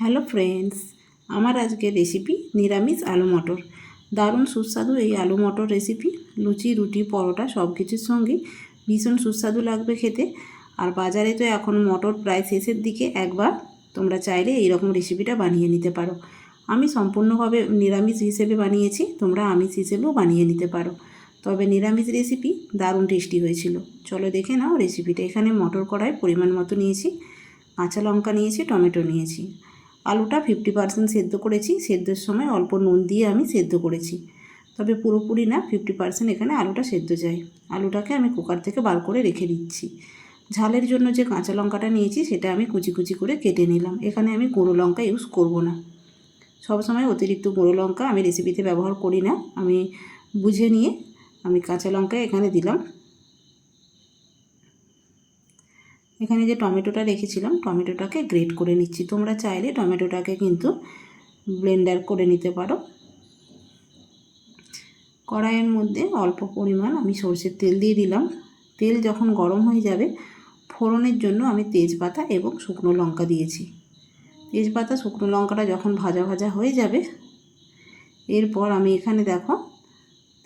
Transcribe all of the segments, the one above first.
Hello friends, আমার আজকের recipe নিরামিষ আলু মটর। দারুণ সুস্বাদু এই আলু মটর রেসিপি। লুচি, রুটি, পরোটা সব কিছুর সঙ্গে ভীষণ সুস্বাদু লাগবে খেতে। আর বাজারে তো এখন মটর প্রায় শেষের দিকে, একবার তোমরা চাইলে এই রকম রেসিপিটা বানিয়ে নিতে পারো। আমি সম্পূর্ণভাবে নিরামিষ হিসেবে বানিয়েছি, তোমরা আমিষ হিসেবেও বানিয়ে নিতে পারো। তবে নিরামিষ রেসিপি দারুণ টেস্টি হয়েছিল। চলো দেখে নাও রেসিপিটা। এখানে মটর কড়াই পরিমাণ মতো নিয়েছি, কাঁচা লঙ্কা নিয়েছি, টমেটো নিয়েছি। আলুটা ফিফটি পার্সেন্ট সেদ্ধ করেছি, সেদ্ধর সময় অল্প নুন দিয়ে আমি সেদ্ধ করেছি। তবে পুরোপুরি না ফিফটি পার্সেন্ট এখানে আলুটা সেদ্ধ যায়। আলুটাকে আমি কুকার থেকে বার করে রেখে দিচ্ছি। ঝালের জন্য যে কাঁচা লঙ্কাটা নিয়েছি, সেটা আমি কুচি কুচি করে কেটে নিলাম। এখানে আমি গুঁড়ো লঙ্কা ইউজ করব না। সবসময় অতিরিক্ত গুঁড়ো লঙ্কা আমি রেসিপিতে ব্যবহার করি না। আমি বুঝে নিয়ে আমি কাঁচা লঙ্কা এখানে দিলাম। এখানে যে টমেটোটা রেখেছিলাম, টমেটোটাকে গ্রেট করে নিচ্ছি। তোমরা চাইলে টমেটোটাকে কিন্তু ব্লেন্ডার করে নিতে পারো। কড়াইয়ের মধ্যে অল্প পরিমাণ আমি সর্ষের তেল দিয়ে দিলাম। তেল যখন গরম হয়ে যাবে, ফোড়নের জন্য আমি তেজপাতা এবং শুকনো লঙ্কা দিয়েছি। তেজপাতা, শুকনো লঙ্কাটা যখন ভাজা ভাজা হয়ে যাবে, এরপর আমি এখানে দেখো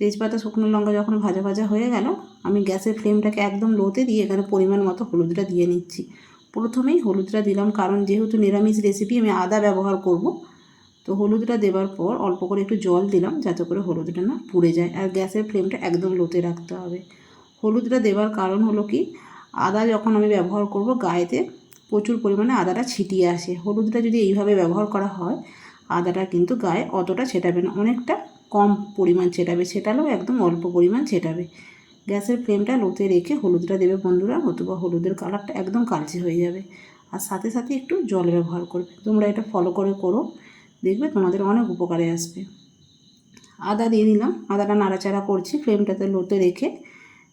তেজপাতা, শুকনো লঙ্কা যখন ভাজা ভাজা হয়ে গেল, আমি গ্যাসের ফ্লেমটাকে একদম লোতে দিয়ে এখানে পরিমাণ মতো হলুদটা দিয়ে নিচ্ছি। প্রথমেই হলুদটা দিলাম, কারণ যেহেতু নিরামিষ রেসিপি আমি আদা ব্যবহার করব, তো হলুদটা দেওয়ার পর অল্প করে একটু জল দিলাম, যাতে করে হলুদটা না পুড়ে যায়, আর গ্যাসের ফ্লেমটা একদম লোতে রাখতে হবে। হলুদটা দেওয়ার কারণ হলো কি, আদা যখন আমি ব্যবহার করব, গায়েতে প্রচুর পরিমাণে আদাটা ছিটিয়ে আসে। হলুদটা যদি এইভাবে ব্যবহার করা হয়, আদাটা কিন্তু গায়ে অতটা ছেটাবে না, অনেকটা কম পরিমাণ ছেটাবে, ছেটালেও একদম অল্প পরিমাণ ছেটাবে। গ্যাসের ফ্লেমটা লোতে রেখে হলুদটা দেবে বন্ধুরা, অথবা হলুদের কালারটা একদম কালচে হয়ে যাবে। আর সাথে সাথে একটু জল ব্যবহার করবে। তোমরা এটা ফলো করে করো, দেখবে তোমাদের অনেক উপকারে আসবে। আদা দিয়ে দিলাম, আদাটা নাড়াচাড়া করছি, ফ্লেমটাতে লোতে রেখে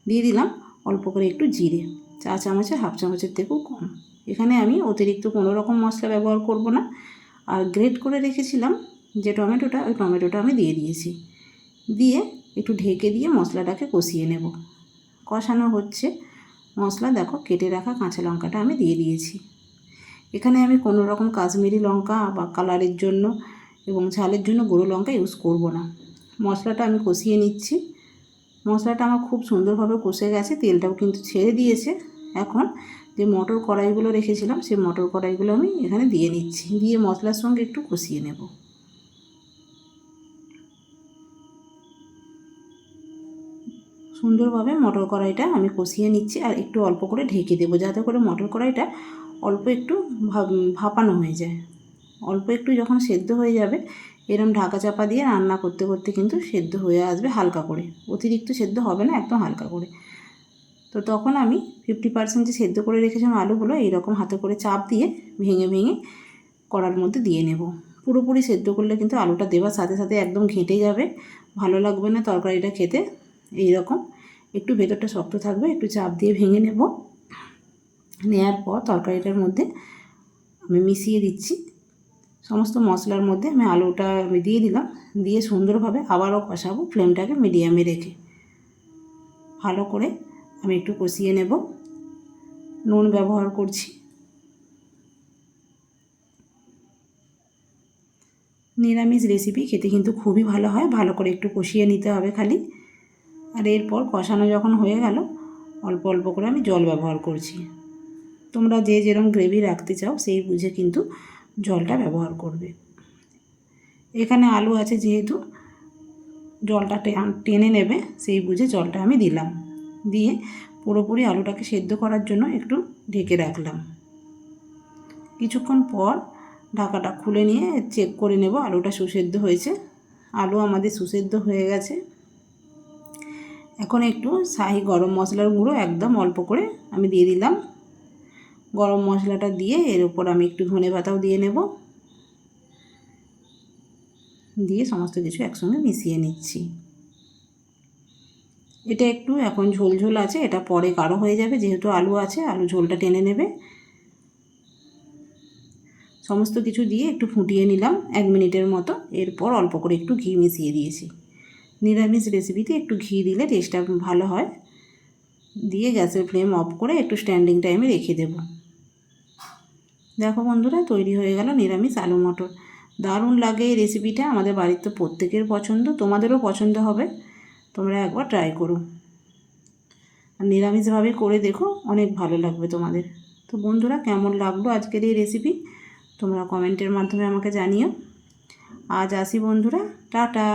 দিয়ে দিলাম অল্প করে একটু জিরে, চা চামচে, হাফ চামচের থেকেও কম। এখানে আমি অতিরিক্ত কোনো রকম মশলা ব্যবহার করব না। আর গ্রেট করে রেখেছিলাম যে টমেটোটা, ওই টমেটোটা আমি দিয়ে দিয়েছি। দিয়ে একটু ঢেকে দিয়ে মশলাটাকে কষিয়ে নেব। কষানো হচ্ছে। মশলা দেখো, কেটে রাখা কাঁচা লঙ্কাটা আমি দিয়ে দিয়েছি। এখানে আমি কোনো রকম কাশ্মীরি লঙ্কা বা কালারের জন্য এবং ঝালের জন্য গুঁড়ো লঙ্কা ইউজ করব না। মশলাটা আমি কষিয়ে নিচ্ছি। মশলাটা আমার খুব সুন্দরভাবে কষে গেছে, তেলটাও কিন্তু ছেড়ে দিয়েছে। এখন যে মটর কড়াইগুলো রেখেছিলাম, সেই মটর কড়াইগুলো আমি এখানে দিয়ে নিচ্ছি। দিয়ে মশলার সঙ্গে একটু কষিয়ে নেব। সুন্দরভাবে মটর কড়াইটা আমি কষিয়ে নিচ্ছি আর একটু অল্প করে ঢেকে দেবো, যাতে করে মটর কড়াইটা অল্প একটু ভাপানো হয়ে যায়। অল্প একটু যখন সেদ্ধ হয়ে যাবে, এরম ঢাকা চাপা দিয়ে রান্না করতে করতে কিন্তু সেদ্ধ হয়ে আসবে হালকা করে। অতিরিক্ত সেদ্ধ হবে না, একদম হালকা করে। তো তখন আমি ফিফটি পার্সেন্ট যে সেদ্ধ করে রেখেছিলাম আলুগুলো এইরকম হাতে করে চাপ দিয়ে ভেঙে ভেঙে কড়ার মধ্যে দিয়ে নেব। পুরোপুরি সেদ্ধ করলে কিন্তু আলুটা দেওয়ার সাথে সাথে একদম ঘেঁটে যাবে, ভালো লাগবে না তরকারিটা খেতে এই রকম একটু ভেতরটা শক্ত থাকবে, একটু চাপ দিয়ে ভেঙে নেব। নেওয়ার পর তরকারিটার মধ্যে আমি মিশিয়ে দিচ্ছি। সমস্ত মশলার মধ্যে আমি আলুটা আমি দিয়ে দিলাম, দিয়ে সুন্দরভাবে আবারও কষাবো ফ্লেমটাকে মিডিয়ামে রেখে। ভালো করে আমি একটু কষিয়ে নেব। নুন ব্যবহার করছি। নিরামিষ রেসিপি খেতে কিন্তু খুবই ভালো হয়, ভালো করে একটু কষিয়ে নিতে হবে খালি। আর এরপর কষানো যখন হয়ে গেল, অল্প অল্প করে আমি জল ব্যবহার করছি। তোমরা যে যেরকম গ্রেভি রাখতে চাও, সেই বুঝে কিন্তু জলটা ব্যবহার করবে। এখানে আলু আছে যেহেতু, জলটা টেনে নেবে, সেই বুঝে জলটা আমি দিলাম। দিয়ে পুরোপুরি আলুটাকে সেদ্ধ করার জন্য একটু ঢেকে রাখলাম। কিছুক্ষণ পর ঢাকাটা খুলে নিয়ে চেক করে নেব আলুটা সুসেদ্ধ হয়েছে। আলু আমাদের সুসেদ্ধ হয়ে গেছে। এখন একটু শাহি গরম মশলার গুঁড়ো একদম অল্প করে আমি দিয়ে দিলাম। গরম মশলাটা দিয়ে এর উপর আমি একটু ধনে পাতাও দিয়ে নেব। দিয়ে সমস্ত কিছু একসঙ্গে মিশিয়ে নিচ্ছি। এটা একটু এখন ঝোল ঝোল আছে, এটা পরে গাঢ় হয়ে যাবে যেহেতু আলু আছে, আলু ঝোলটা টেনে নেবে। সমস্ত কিছু দিয়ে একটু ফুটিয়ে নিলাম এক মিনিটের মতো, এরপর অল্প করে একটু ঘি মিশিয়ে দিয়েছি। নিরামিষ রেসিপিতে একটু ঘি দিলে টেস্টটা ভালো হয়। দিয়ে গ্যাসের ফ্লেম অফ করে একটু স্ট্যান্ডিং টাইমে রেখে দেব। দেখো বন্ধুরা, তৈরি হয়ে গেল নিরামিষ আলু মটর। দারুণ লাগে এই রেসিপিটা আমাদের বাড়ির তো প্রত্যেকের পছন্দ, তোমাদেরও পছন্দ হবে। তোমরা একবার ট্রাই করো। আর নিরামিষভাবে করে দেখো, অনেক ভালো লাগবে তোমাদের। তো বন্ধুরা, কেমন লাগল আজকের এই রেসিপি তোমরা কমেন্টের মাধ্যমে আমাকে জানিও। আজ আসি বন্ধুরা, টাটা!